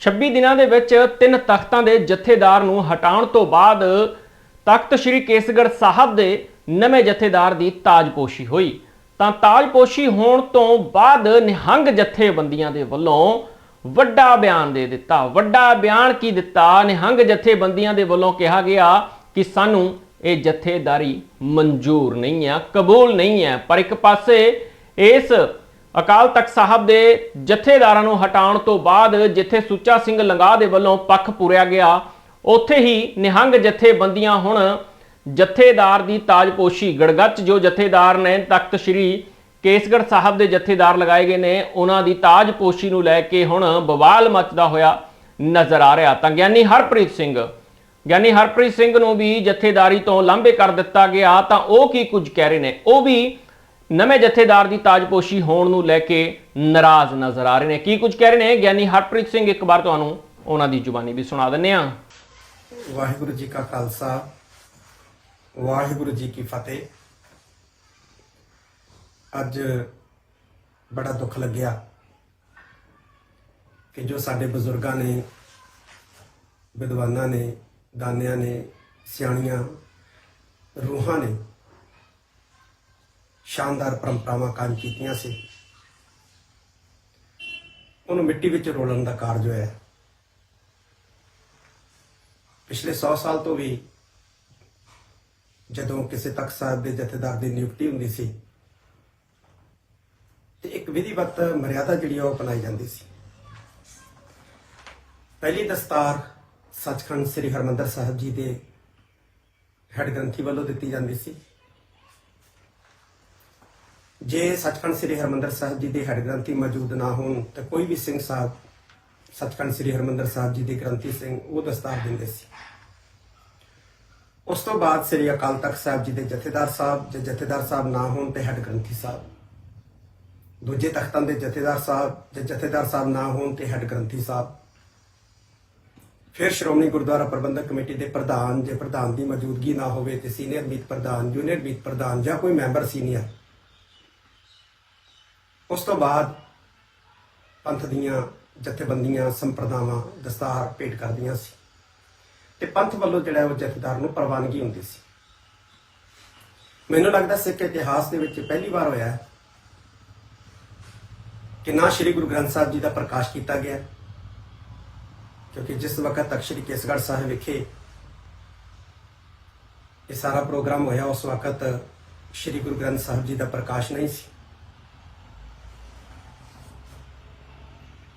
26 ਦਿਨਾਂ ਦੇ ਵਿੱਚ ਤਿੰਨ ਤਖਤਾਂ ਦੇ ਜਥੇਦਾਰ ਨੂੰ ਹਟਾਉਣ ਤੋਂ ਬਾਅਦ ਤਖਤ ਸ੍ਰੀ ਕੇਸਗੜ੍ਹ ਸਾਹਿਬ ਦੇ ਨਵੇਂ ਜਥੇਦਾਰ ਦੀ ਤਾਜਪੋਸ਼ੀ ਹੋਈ। ਤਾਂ ਤਾਜਪੋਸ਼ੀ ਹੋਣ ਤੋਂ ਬਾਅਦ ਨਿਹੰਗ ਜਥੇਬੰਦੀਆਂ ਦੇ ਵੱਲੋਂ ਵੱਡਾ ਬਿਆਨ ਦੇ ਦਿੱਤਾ। ਵੱਡਾ ਬਿਆਨ ਕੀ ਦਿੱਤਾ? ਨਿਹੰਗ ਜਥੇਬੰਦੀਆਂ ਦੇ ਵੱਲੋਂ ਕਿਹਾ ਗਿਆ ਕਿ ਸਾਨੂੰ ਇਹ ਜਥੇਦਾਰੀ ਮਨਜ਼ੂਰ ਨਹੀਂ ਹੈ ਕਬੂਲ ਨਹੀਂ ਹੈ ਪਰ ਇੱਕ ਪਾਸੇ ਇਸ ਅਕਾਲ ਤਖਤ ਸਾਹਿਬ ਦੇ ਜਥੇਦਾਰਾਂ ਨੂੰ ਹਟਾਉਣ ਤੋਂ ਬਾਅਦ ਜਿੱਥੇ ਸੁੱਚਾ ਸਿੰਘ ਲੰਗਾ ਦੇ ਵੱਲੋਂ ਪੱਖ ਪੂਰਿਆ ਗਿਆ, ਉੱਥੇ ਹੀ ਨਿਹੰਗ ਜਥੇਬੰਦੀਆਂ ਹੁਣ ਜਥੇਦਾਰ ਦੀ ਤਾਜਪੋਸ਼ੀ, ਗੜਗੱਚ ਜੋ ਜਥੇਦਾਰ ਨੇ ਤਖਤ ਸ੍ਰੀ ਕੇਸਗੜ੍ਹ ਸਾਹਿਬ ਦੇ ਜਥੇਦਾਰ ਲਗਾਏ ਗਏ ਨੇ, ਉਹਨਾਂ ਦੀ ਤਾਜਪੋਸ਼ੀ ਨੂੰ ਲੈ ਕੇ ਹੁਣ ਬਵਾਲ ਮਚਦਾ ਹੋਇਆ ਨਜ਼ਰ ਆ ਰਿਹਾ। ਤਾਂ ਗਿਆਨੀ ਹਰਪ੍ਰੀਤ ਸਿੰਘ, ਗਿਆਨੀ ਹਰਪ੍ਰੀਤ ਸਿੰਘ ਨੂੰ ਵੀ ਜਥੇਦਾਰੀ ਤੋਂ ਲਾਂਭੇ ਕਰ ਦਿੱਤਾ ਗਿਆ, ਤਾਂ ਉਹ ਕੀ ਕੁਝ ਕਹਿ ਰਹੇ ਨੇ? ਉਹ ਵੀ ਨਵੇਂ ਜਥੇਦਾਰ ਦੀ ਤਾਜਪੋਸ਼ੀ ਹੋਣ ਨੂੰ ਲੈ ਕੇ ਨਾਰਾਜ਼ ਨਜ਼ਰ ਆ ਰਹੇ ਨੇ। ਕੀ ਕੁਝ ਕਹਿ ਰਹੇ ਨੇ? ਗਿਆਨੀ ਹਰਪ੍ਰੀਤ ਸਿੰਘ ਇੱਕ ਵਾਰ ਤੁਹਾਨੂੰ ਉਹਨਾਂ ਦੀ ਜ਼ੁਬਾਨੀ ਵੀ ਸੁਣਾ ਦਿੰਨੇ ਆ ਵਾਹਿਗੁਰੂ ਜੀ ਕਾ ਖਾਲਸਾ, ਵਾਹਿਗੁਰੂ ਜੀ ਕੀ ਫਤਿਹ। ਅੱਜ ਬੜਾ ਦੁੱਖ ਲੱਗਿਆ ਕਿ ਜੋ ਸਾਡੇ ਬਜ਼ੁਰਗਾਂ ਨੇ, ਵਿਦਵਾਨਾਂ ਨੇ, ਦਾਨਿਆਂ ਨੇ, ਸਿਆਣੀਆਂ, ਰੂਹਾਂ ਨੇ ਸ਼ਾਨਦਾਰ ਪਰੰਪਰਾਵਾਂ ਕਾਇਮ ਕੀਤੀਆਂ ਸੀ। ਉਹਨੂੰ ਮਿੱਟੀ ਵਿੱਚ ਰੋਲਣ ਦਾ ਕਾਰਜ ਹੋਇਆ। ਪਿਛਲੇ 100 ਸਾਲ ਤੋਂ ਵੀ ਜਦੋਂ ਕਿਸੇ ਤਖਤ ਸਾਹਿਬ ਦੇ ਜਥੇਦਾਰ ਦੀ ਨਿਯੁਕਤੀ ਹੁੰਦੀ ਸੀ, ਤੇ ਇੱਕ ਵਿਧੀਵਤ ਮਰਿਆਦਾ ਜਿਹੜੀ ਆ ਉਹ ਅਪਣਾਈ ਜਾਂਦੀ ਸੀ। ਪਹਿਲੀ ਦਸਤਾਰ ਸੱਚਖੰਡ ਸ੍ਰੀ ਹਰਮੰਦਰ ਸਾਹਿਬ ਜੀ ਦੇ ਹੈਡ ਗ੍ਰੰਥੀ ਵੱਲੋਂ ਦਿੱਤੀ ਜਾਂਦੀ ਸੀ। ਜੇ ਸੱਚਖੰਡ ਸ੍ਰੀ ਹਰਮੰਦਰ ਸਾਹਿਬ ਜੀ ਦੇ ਹੈਡ ਗ੍ਰੰਥੀ ਮੌਜੂਦ ਨਾ ਹੋਣ, ਤਾਂ ਕੋਈ ਵੀ ਸਿੰਘ ਸਾਹਿਬ ਸੱਚਖੰਡ ਸ੍ਰੀ ਹਰਮੰਦਰ ਸਾਹਿਬ ਜੀ ਦੇ ਗ੍ਰੰਥੀ ਸਿੰਘ ਉਹ ਦਸਤਾਰ ਦਿੰਦੇ ਸੀ। ਉਸ ਤੋਂ ਬਾਅਦ ਸ੍ਰੀ ਅਕਾਲ ਤਖਤ ਸਾਹਿਬ ਜੀ ਦੇ ਜਥੇਦਾਰ ਸਾਹਿਬ, ਜੇ ਜਥੇਦਾਰ ਸਾਹਿਬ ਨਾ ਹੋਣ ਤੇ ਹੈਡ ਗ੍ਰੰਥੀ ਸਾਹਿਬ। ਦੂਜੇ ਤਖਤਾਂ ਦੇ ਜਥੇਦਾਰ ਸਾਹਿਬ, ਜੇ ਜਥੇਦਾਰ ਸਾਹਿਬ ਨਾ ਹੋਣ ਤੇ ਹੈਡ ਗ੍ਰੰਥੀ ਸਾਹਿਬ। ਫਿਰ ਸ਼੍ਰੋਮਣੀ ਗੁਰਦੁਆਰਾ ਪ੍ਰਬੰਧਕ ਕਮੇਟੀ ਦੇ ਪ੍ਰਧਾਨ, ਜੇ ਪ੍ਰਧਾਨ ਦੀ ਮੌਜੂਦਗੀ ਨਾ ਹੋਵੇ ਤੇ ਸੀਨੀਅਰ ਮੀਤ ਪ੍ਰਧਾਨ, ਜੂਨੀਅਰ ਮੀਤ ਪ੍ਰਧਾਨ ਜਾਂ ਕੋਈ ਮੈਂਬਰ ਸੀਨੀਅਰ ਉਸ ਤੋਂ ਬਾਅਦ ਪੰਥ ਦੀਆਂ ਜਥੇਬੰਦੀਆਂ, ਸੰਪਰਦਾਵਾਂ, ਦਸਤਾਰ ਭੇਟ ਕਰਦੀਆਂ ਸੀ। ਤੇ ਪੰਥ ਵੱਲੋਂ ਜਿਹੜਾ ਉਹ ਜਥੇਦਾਰ ਨੂੰ ਪ੍ਰਵਾਨਗੀ ਹੁੰਦੀ ਸੀ। ਮੈਨੂੰ ਲੱਗਦਾ ਸਿੱਖ ਇਤਿਹਾਸ ਦੇ ਵਿੱਚ ਪਹਿਲੀ ਵਾਰ ਹੋਇਆ ਕਿ ਨਾ ਸ੍ਰੀ ਗੁਰੂ ਗ੍ਰੰਥ ਸਾਹਿਬ ਜੀ ਦਾ ਪ੍ਰਕਾਸ਼ ਕੀਤਾ ਗਿਆ ਕਿਉਂਕਿ ਜਿਸ ਵਕਤ ਤੱਕ ਸ੍ਰੀ ਕੇਸਗੜ੍ਹ ਸਾਹਿਬ ਵਿਖੇ ਇਹ ਸਾਰਾ ਪ੍ਰੋਗਰਾਮ ਹੋਇਆ, ਉਸ ਵਕਤ ਸ੍ਰੀ ਗੁਰੂ ਗ੍ਰੰਥ ਸਾਹਿਬ ਜੀ ਦਾ ਪ੍ਰਕਾਸ਼ ਨਹੀਂ ਸੀ।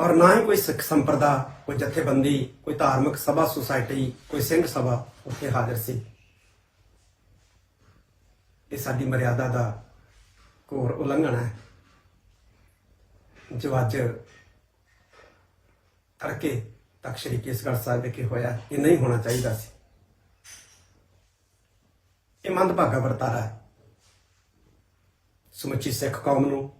ਔਰ ਨਾ ਹੀ ਕੋਈ ਸਿੱਖ ਸੰਪਰਦਾ, ਕੋਈ ਜਥੇਬੰਦੀ, ਕੋਈ ਧਾਰਮਿਕ ਸਭਾ, ਸੁਸਾਇਟੀ, ਕੋਈ ਸਿੰਘ ਸਭਾ ਉੱਥੇ ਹਾਜ਼ਰ ਸੀ। ਇਹ ਸਾਡੀ ਮਰਿਆਦਾ ਦਾ ਘੋਰ ਉਲੰਘਣਾ ਹੈ। ਜੋ ਅੱਜ ਤੜਕੇ ਤੱਕ ਸ਼੍ਰੀ ਕੇਸਗੜ੍ਹ ਸਾਹਿਬ ਵਿਖੇ ਹੋਇਆ, ਇਹ ਨਹੀਂ ਹੋਣਾ ਚਾਹੀਦਾ ਸੀ। ਇਹ ਮੰਦਭਾਗਾ ਵਰਤਾਰਾ ਹੈ। ਸਮੁੱਚੀ ਸਿੱਖ ਕੌਮ ਨੂੰ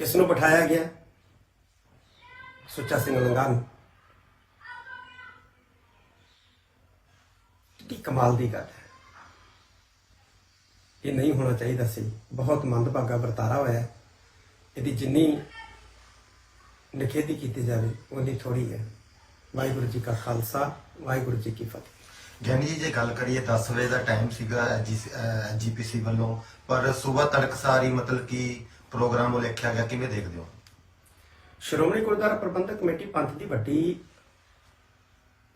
ਕਿਸ ਨੂੰ ਬਿਠਾਇਆ ਗਿਆ? ਸੁੱਚਾ ਸਿੰਘ ਲੰਗਾ ਨੂੰ। ਕੀ ਕਮਾਲ ਦੀ ਗੱਲ ਹੈ। ਇਹ ਨਹੀਂ ਹੋਣਾ ਚਾਹੀਦਾ ਸੀ। ਬਹੁਤ ਮੰਦਭਾਗਾ ਵਰਤਾਰਾ ਹੋਇਆ। ਇਹਦੀ ਜਿੰਨੀ ਨਿਖੇਧੀ ਕੀਤੀ ਜਾਵੇ ਉਹਦੀ ਥੋੜੀ ਹੈ। ਵਾਹਿਗੁਰੂ ਜੀ ਕਾ ਖਾਲਸਾ, ਵਾਹਿਗੁਰੂ ਜੀ ਕੀ ਫਤਿਹ। ਗਿਆਨੀ ਜੀ, ਜੇ ਗੱਲ ਕਰੀਏ 10 ਵਜੇ ਦਾ ਟਾਈਮ ਸੀਗਾ ਜੀਪੀਸੀ ਵੱਲੋਂ, ਪਰ ਸਵੇਰ ਤੜਕਸਾਰ ਹੀ ਮਤਲਬ ਕਿ ਪ੍ਰੋਗਰਾਮ ਨੂੰ ਲਿਖਿਆ ਗਿਆ ਕਿਵੇਂ ਦੇਖਦੇ ਹੋ? ਸ਼੍ਰੋਮਣੀ ਗੁਰਦੁਆਰਾ ਪ੍ਰਬੰਧਕ ਕਮੇਟੀ ਪੰਥ ਦੀ ਵੱਡੀ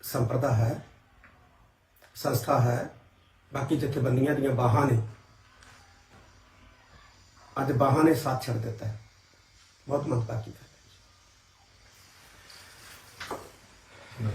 ਸੰਪਰਦਾ ਹੈ ਸੰਸਥਾ ਹੈ ਬਾਕੀ ਜਥੇਬੰਦੀਆਂ ਦੀਆਂ ਬਾਹਾਂ ਨੇ। ਅੱਜ ਬਾਹਾਂ ਨੇ ਸਾਥ ਛੱਡ ਦਿੱਤਾ ਬਹੁਤ ਮੰਦਭਾਗੀ ਗੱਲ ਹੈ